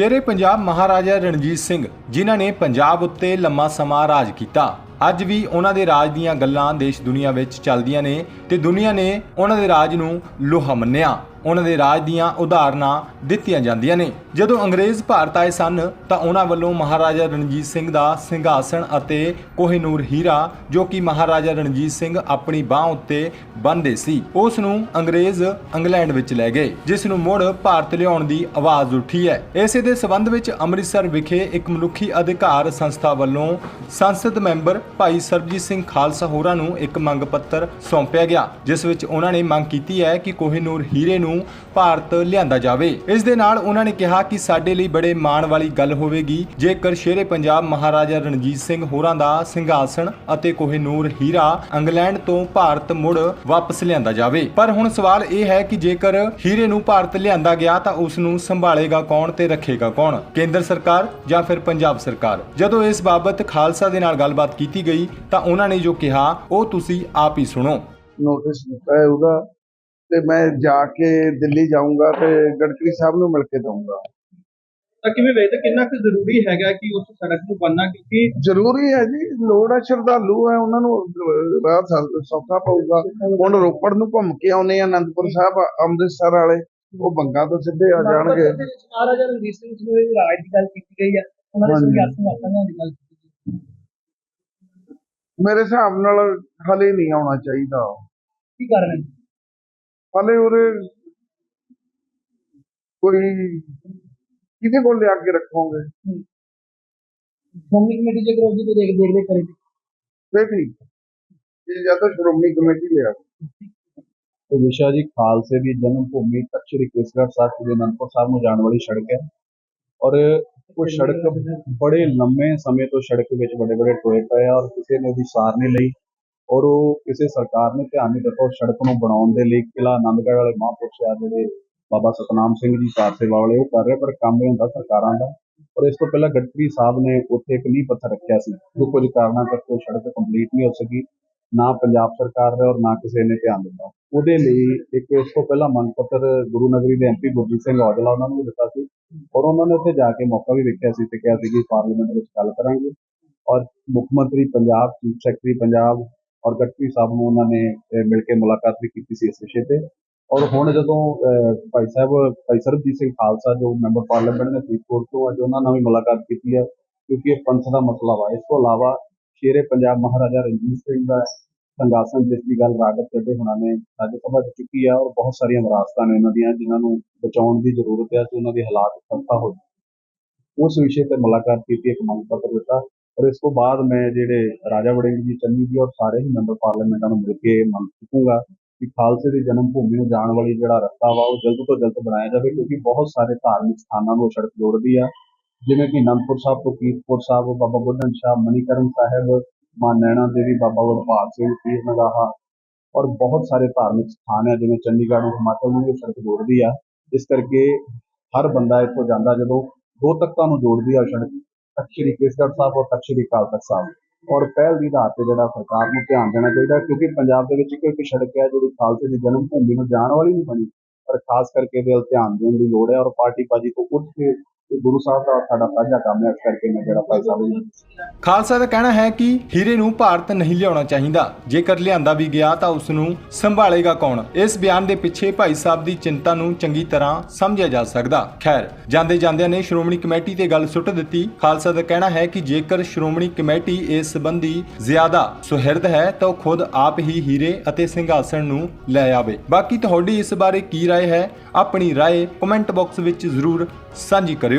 ਸ਼ੇਰੇ ਪੰਜਾਬ ਮਹਾਰਾਜਾ ਰਣਜੀਤ ਸਿੰਘ ਜਿਨ੍ਹਾਂ ਨੇ ਪੰਜਾਬ ਉੱਤੇ ਲੰਮਾ ਸਮਾਂ ਰਾਜ ਕੀਤਾ। ਅੱਜ ਵੀ ਉਹਨਾਂ ਦੇ ਰਾਜ ਦੀਆਂ ਗੱਲਾਂ ਦੇਸ਼ ਦੁਨੀਆ ਵਿੱਚ ਚੱਲਦੀਆਂ ਨੇ ਤੇ ਦੁਨੀਆ ਨੇ ਉਹਨਾਂ ਦੇ ਰਾਜ ਨੂੰ ਲੋਹਾ ਮੰਨਿਆ। ਉਹਨਾਂ ਦੇ ਰਾਜ ਦੀਆਂ ਉਦਾਹਰਨਾਂ ਦਿੱਤੀਆਂ ਜਾਂਦੀਆਂ ਨੇ। ਜਦੋਂ ਅੰਗਰੇਜ਼ ਭਾਰਤ ਆਏ ਸਨ, ਤਾਂ ਉਹਨਾਂ ਵੱਲੋਂ ਮਹਾਰਾਜਾ ਰਣਜੀਤ ਸਿੰਘ ਦਾ ਸਿੰਘਾਸਣ ਅਤੇ ਕੋਹਿਨੂਰ ਹੀਰਾ, ਜੋ ਕਿ ਮਹਾਰਾਜਾ ਰਣਜੀਤ ਸਿੰਘ ਆਪਣੀ ਬਾਹ ਉੱਤੇ ਬੰਨ੍ਹਦੇ ਸੀ, ਉਸ ਨੂੰ ਅੰਗਰੇਜ਼ ਇੰਗਲੈਂਡ ਵਿੱਚ ਲੈ ਗਏ, ਜਿਸ ਨੂੰ ਮੁੜ ਭਾਰਤ ਲਿਆਉਣ ਦੀ ਆਵਾਜ਼ ਉੱਠੀ ਹੈ। ਇਸੇ ਦੇ ਸਬੰਧ ਵਿੱਚ ਅੰਮ੍ਰਿਤਸਰ ਵਿਖੇ ਇੱਕ ਮਨੁੱਖੀ ਅਧਿਕਾਰ ਸੰਸਥਾ ਵੱਲੋਂ ਸੰਸਦ ਮੈਂਬਰ ਭਾਈ ਸਰਬਜੀਤ ਸਿੰਘ ਖਾਲਸਾ ਹੋਰਾਂ ਨੂੰ ਇੱਕ ਮੰਗ ਪੱਤਰ ਸੌਂਪਿਆ ਗਿਆ, ਜਿਸ ਵਿੱਚ ਉਹਨਾਂ ਨੇ ਮੰਗ ਕੀਤੀ ਹੈ ਕਿ ਕੋਹਿਨੂਰ ਹੀਰੇ ਨੂੰ ਭਾਰਤ ਲਿਆਂਦਾ ਜਾਵੇ। ਇਸ ਦੇ ਨਾਲ ਉਹਨਾਂ ਨੇ ਕਿਹਾ ਕਿ ਸਾਡੇ ਲਈ ਬੜੇ ਮਾਣ ਵਾਲੀ ਗੱਲ ਹੋਵੇਗੀ। ਜੇਕਰ ਸ਼ੇਰੇ ਪੰਜਾਬ ਮਹਾਰਾਜਾ ਰਣਜੀਤ ਸਿੰਘ ਹੋਰਾਂ ਦਾ ਸਿੰਘਾਸਣ ਅਤੇ ਕੋਹਿਨੂਰ ਹੀਰਾ ਇੰਗਲੈਂਡ ਤੋਂ ਭਾਰਤ ਮੁੜ ਵਾਪਸ ਲਿਆਂਦਾ ਜਾਵੇ। ਪਰ ਹੁਣ ਸਵਾਲ ਇਹ ਹੈ ਕਿ ਜੇਕਰ ਹੀਰੇ ਨੂੰ ਭਾਰਤ ਲਿਆਂਦਾ ਗਿਆ ਤਾਂ ਉਸ ਨੂੰ ਸੰਭਾਲੇਗਾ ਕੌਣ ਤੇ ਰੱਖੇਗਾ ਕੌਣ? ਕੇਂਦਰ ਸਰਕਾਰ ਜਾਂ ਫਿਰ ਪੰਜਾਬ ਸਰਕਾਰ? ਜਦੋਂ ਇਸ ਬਾਬਤ ਖਾਲਸਾ ਦੇ ਨਾਲ ਗੱਲਬਾਤ ਕੀਤੀ ਗਈ ਤਾਂ ਉਹਨਾਂ ਨੇ ਜੋ ਕਿਹਾ ਉਹ ਤੁਸੀਂ ਆਪ ਹੀ ਸੁਣੋ। ਨੋਟਿਸ ਦਿੱਤਾ ਹੈ ਉਹਦਾ ਤੇ ਮੈਂ ਜਾ ਕੇ ਦਿੱਲੀ ਜਾਊਂਗਾ ਤੇ ਗਡਕਰੀ ਸਾਹਿਬ ਨੂੰ ਮਿਲ ਕੇ ਦਊਂਗਾ। ਤਾਂ ਕਿਵੇਂ ਵੇਖਦੇ ਕਿੰਨਾ ਕੁ ਜ਼ਰੂਰੀ ਹੈਗਾ ਕਿ ਉਸ ਸੜਕ ਨੂੰ ਬਣਨਾ ਕਿਉਂਕਿ ਜ਼ਰੂਰੀ ਹੈ ਜੀ ਲੋੜ ਹੈ ਸ਼ਰਧਾਲੂ ਹੈ ਉਹਨਾਂ ਨੂੰ ਸੌ- ਸੌਖਾ ਪਊਗਾ। ਹੁਣ ਰੋਪੜ ਨੂੰ ਘੁੰਮ ਕੇ ਆਉਨੇ ਆ ਆਨੰਦਪੁਰ ਸਾਹਿਬ ਅੰਮ੍ਰਿਤਸਰ ਵਾਲੇ ਉਹ ਬੰਗਾ ਤੋਂ ਸਿੱਧੇ ਆ ਜਾਣਗੇ। ਮਹਾਰਾਜਾ ਰਣਜੀਤ ਸਿੰਘ ਜੀ ਦੇ ਰਾਜ ਦੀ ਗੱਲ ਕੀਤੀ ਗਈ ਹੈ ਉਹਨਾਂ ਦੇ। ਸਿੰਘਾਸਨ ਵਾਸਤੇ ਦੀ ਗੱਲ ਕੀਤੀ। ਮੇਰੇ ਹਿਸਾਬ ਨਾਲ ਹਲੇ ਨਹੀਂ ਆਉਣਾ ਚਾਹੀਦਾ। ਕੀ ਕਾਰਨ ਹੈ? ਹਲੇ ਉਹਦੇ ਕੋਈ ਕਿਹਦੇ ਕੋਲ ਲਿਆ ਕੇ ਰੱਖੋਗੇ? ਸ਼੍ਰੋਮਣੀ ਕਮੇਟੀ ਜੇ ਕਰੋ ਜੀ ਤੋਂ ਦੇਖ ਦੇਖ ਦੇਖ ਕਰੇ। ਦੇਖ ਲਈ। ਇਹ ਜਾਂ ਤਾਂ ਸ਼੍ਰੋਮਣੀ ਕਮੇਟੀ ਲਿਆ। ਤੇ ਵਿਸ਼ਾ ਜੀ ਖਾਲਸੇ ਦੀ ਜਨਮ ਭੂਮੀ ਤਖ਼ਤ ਸ੍ਰੀ ਕੇਸਗੜ੍ਹ ਸਾਹਿਬ ਦੇ ਅਨੰਦਪੁਰ ਸਾਹਿਬ ਨੂੰ ਜਾਣ ਵਾਲੀ ਸੜਕ ਹੈ। ਔਰ ਉਹ ਸੜਕ ਬੜੇ ਲੰਮੇ ਸਮੇਂ ਤੋਂ ਸੜਕ ਵਿੱਚ ਵੱਡੇ ਵੱਡੇ ਟੋਏ ਪਏ ਆ ਔਰ ਕਿਸੇ ਨੇ ਉਹਦੀ ਸਾਰ ਨਹੀਂ ਲਈ ਔਰ ਉਹ ਕਿਸੇ ਸਰਕਾਰ ਨੇ ਧਿਆਨ ਨਹੀਂ ਦਿੱਤਾ ਉਹ ਸੜਕ ਨੂੰ ਬਣਾਉਣ ਦੇ ਲਈ ਕਿਲਾ ਆਨੰਦਗੜ੍ਹ ਵਾਲੇ ਮਹਾਂਪੁਰਸ਼ ਆ ਜਿਹੜੇ ਬਾਬਾ ਸਤਨਾਮ ਸਿੰਘ ਜੀ ਕਾਰ ਸੇਵਾ ਵਾਲੇ, ਉਹ ਕਰ ਰਹੇ ਪਰ ਕੰਮ ਇਹ ਹੁੰਦਾ ਸਰਕਾਰਾਂ ਦਾ। ਔਰ ਇਸ ਤੋਂ ਪਹਿਲਾਂ ਗਡਕਰੀ ਸਾਹਿਬ ਨੇ ਉੱਥੇ ਇੱਕ ਨੀਂਹ ਪੱਥਰ ਰੱਖਿਆ ਸੀ। ਜੋ ਕੁਝ ਕਾਰਨਾਂ ਕਰਕੇ ਉਹ ਸੜਕ ਕੰਪਲੀਟ ਨਹੀਂ ਹੋ ਸਕੀ। ਨਾ ਪੰਜਾਬ ਸਰਕਾਰ ਦਾ ਔਰ ਨਾ ਕਿਸੇ ਨੇ ਧਿਆਨ ਦਿੱਤਾ। ਉਹਦੇ ਲਈ ਇੱਕ ਉਸ ਤੋਂ ਪਹਿਲਾਂ ਮੰਗ ਪੱਤਰ ਗੁਰੂ ਨਗਰੀ ਦੇ ਐਮਪੀ ਗੁਰਜੀਤ ਸਿੰਘ ਔਜਲਾ ਉਹਨਾਂ ਨੂੰ ਦਿੱਤਾ ਸੀ। ਔਰ ਉਹਨਾਂ ਨੇ ਉੱਥੇ ਜਾ ਕੇ ਮੌਕਾ ਵੀ ਵੇਖਿਆ ਸੀ ਤੇ ਕਿਹਾ ਸੀ ਕਿ ਪਾਰਲੀਮੈਂਟ ਵਿੱਚ ਗੱਲ ਕਰਾਂਗੇ। ਔਰ ਮੁੱਖ ਮੰਤਰੀ ਪੰਜਾਬ ਚੀਫ ਸੈਕਟਰੀ ਪੰਜਾਬ ਔਰ ਗਡਕਰੀ ਸਾਹਿਬ ਨੂੰ ਉਹਨਾਂ ਨੇ ਮਿਲ ਕੇ ਮੁਲਾਕਾਤ ਵੀ ਕੀਤੀ ਸੀ ਇਸ ਵਿਸ਼ੇ ਤੇ। ਔਰ ਹੁਣ ਜਦੋਂ ਅਹ, ਭਾਈ ਸਾਹਿਬ ਭਾਈ ਸਰਬਜੀਤ ਸਿੰਘ ਖਾਲਸਾ ਜੋ ਮੈਂਬਰ ਪਾਰਲੀਮੈਂਟ ਨੇ ਫਰੀਦਕੋਟ ਤੋਂ ਅੱਜ ਉਹਨਾਂ ਨਾਲ ਵੀ ਮੁਲਾਕਾਤ ਕੀਤੀ ਹੈ ਕਿਉਂਕਿ ਇਹ ਪੰਥ ਦਾ ਮਸਲਾ ਵਾ। ਇਸ ਤੋਂ ਇਲਾਵਾ ਸ਼ੇਰੇ ਪੰਜਾਬ ਮਹਾਰਾਜਾ ਰਣਜੀਤ ਸਿੰਘ ਦਾ ਸੰਗਾਸਨ ਜਿਸ ਦੀ ਗੱਲ ਰਾਗਤ ਕਰਦੇ ਹੁਣਾਂ ਨੇ ਰਾਜ ਸਭਾ 'ਚ ਚੁੱਕੀ ਆ ਔਰ ਬਹੁਤ ਸਾਰੀਆਂ ਵਿਰਾਸਤਾਂ ਨੇ ਇਹਨਾਂ ਦੀਆਂ ਜਿਨ੍ਹਾਂ ਨੂੰ ਬਚਾਉਣ ਦੀ ਜ਼ਰੂਰਤ ਹੈ ਤੇ ਉਹਨਾਂ ਦੇ ਹਾਲਾਤ ਖਸਤਾ ਹੋ ਉਸ ਵਿਸ਼ੇ ਤੇ ਮੁਲਾਕਾਤ ਕੀਤੀ, ਇੱਕ ਮੰਗ ਪੱਤਰ ਦਿੱਤਾ ਔਰ ਇਸ ਤੋਂ ਬਾਅਦ ਮੈਂ ਜਿਹੜੇ ਰਾਜਾ ਵੜਿੰਗ ਜੀ, ਚੰਨੀ ਜੀ ਔਰ ਸਾਰੇ ਹੀ ਮੈਂਬਰ ਪਾਰਲੀਮੈਂਟਾਂ ਨੂੰ ਮਿਲ ਕੇ ਮੰਗ ਚੁੱਕੂੰਗਾ ਕਿ ਖਾਲਸੇ ਦੀ ਜਨਮ ਭੂਮੀ ਨੂੰ ਜਾਣ ਵਾਲੀ ਜਿਹੜਾ ਰਸਤਾ ਵਾ ਉਹ ਜਲਦ ਤੋਂ ਜਲਦ ਬਣਾਇਆ ਜਾਵੇ ਕਿਉਂਕਿ ਬਹੁਤ ਸਾਰੇ ਧਾਰਮਿਕ ਸਥਾਨਾਂ ਨੂੰ ਸੜਕ ਜੋੜਦੀ ਆ। ਜਿਵੇਂ ਕਿ ਅਨੰਦਪੁਰ ਸਾਹਿਬ ਤੋਂ ਕੀਰਤਪੁਰ ਸਾਹਿਬ, ਬਾਬਾ ਬੁੱਢਨ ਸ਼ਾਹ, ਮਨੀਕਰਨ ਸਾਹਿਬ ਮਾਂ ਨੈਣਾ ਦੇਵੀ, ਬਾਬਾ ਗੁਰਪਾਲ ਸਿੰਘ ਪੀਰ ਨਗਾਹਾ ਔਰ ਬਹੁਤ ਸਾਰੇ ਧਾਰਮਿਕ ਸਥਾਨ ਹੈ, ਜਿਵੇਂ ਚੰਡੀਗੜ੍ਹ ਨੂੰ ਹਿਮਾਚਲ ਨੂੰ ਵੀ ਸੜਕ ਜੋੜਦੀ ਆ। ਇਸ ਕਰਕੇ ਹਰ ਬੰਦਾ ਇੱਥੋਂ ਜਾਂਦਾ ਜਦੋਂ ਦੋ ਤਖਤਾਂ ਨੂੰ ਜੋੜਦੀ ਆ ਸੜਕ, ਤਖ਼ਤ ਸ੍ਰੀ ਕੇਸਗੜ੍ਹ ਸਾਹਿਬ ਔਰ ਤਖ਼ਤ ਸ੍ਰੀ ਅਕਾਲ ਤਖਤ ਸਾਹਿਬ। ਔਰ ਪਹਿਲ ਦੀ ਆਧਾਰ ਤੇ ਜਿਹੜਾ ਸਰਕਾਰ ਨੂੰ ਧਿਆਨ ਦੇਣਾ ਚਾਹੀਦਾ ਕਿਉਂਕਿ ਪੰਜਾਬ ਦੇ ਵਿੱਚ ਇੱਕੋ ਇੱਕ ਸੜਕ ਹੈ, ਜਿਹੜੀ ਖਾਲਸੇ ਦੀ ਜਨਮ ਭੂਮੀ ਨੂੰ ਜਾਣ ਵਾਲੀ ਨਹੀਂ ਬਣੀ। ਪਰ ਖਾਸ ਕਰਕੇ ਇਹਦੇ ਵੱਲ ਧਿਆਨ ਦੇਣ ਦੀ ਲੋੜ ਹੈ ਔਰ ਪਾਰਟੀ ਬਾਜੀ ਤੋਂ ਉੱਠ ਕੇ ਇਹ ਗੁਰੂ ਸਾਹਿਬ ਦਾ ਸਾਡਾ ਸਾਂਝਾ ਕੰਮ ਹੈ ਇਸ ਕਰਕੇ ਮੈਂ ਜਿਹੜਾ ਭਾਈ ਸਾਹਿਬ ਨੂੰ ਖਾਲਸਾ ਦਾ ਕਹਿਣਾ ਹੈ ਕਿ ਹੀਰੇ ਨੂੰ ਭਾਰਤ ਨਹੀਂ ਲਿਆਉਣਾ ਚਾਹੀਦਾ ਜੇਕਰ ਲਿਆਂਦਾ ਵੀ ਗਿਆ ਤਾਂ ਉਸ ਨੂੰ ਸੰਭਾਲੇਗਾ ਕੌਣ ਇਸ ਬਿਆਨ ਦੇ ਪਿੱਛੇ ਭਾਈ ਸਾਹਿਬ ਦੀ ਚਿੰਤਾ ਨੂੰ ਚੰਗੀ ਤਰ੍ਹਾਂ ਸਮਝਿਆ ਜਾ ਸਕਦਾ ਖੈਰ ਜਾਂਦੇ ਜਾਂਦਿਆਂ ਨੇ ਸ਼੍ਰੋਮਣੀ ਕਮੇਟੀ ਤੇ ਗੱਲ ਸੁੱਟ ਦਿੱਤੀ ਖਾਲਸਾ ਦਾ ਕਹਿਣਾ ਹੈ ਕਿ ਜੇਕਰ ਸ਼੍ਰੋਮਣੀ ਕਮੇਟੀ ਇਸ ਸੰਬੰਧੀ ਜ਼ਿਆਦਾ ਸੁਹਿਰਦ ਹੈ ਤਾਂ ਉਹ ਖੁਦ ਆਪ ਹੀ ਹੀਰੇ ਅਤੇ ਸਿੰਘਾਸਣ ਨੂੰ ਲੈ ਆਵੇ ਬਾਕੀ ਤੁਹਾਡੀ ਇਸ ਬਾਰੇ ਕੀ رائے ਹੈ ਆਪਣੀ رائے ਕਮੈਂਟ ਬਾਕਸ ਵਿੱਚ ਜ਼ਰੂਰ ਸਾਂਝੀ ਕਰਿਓ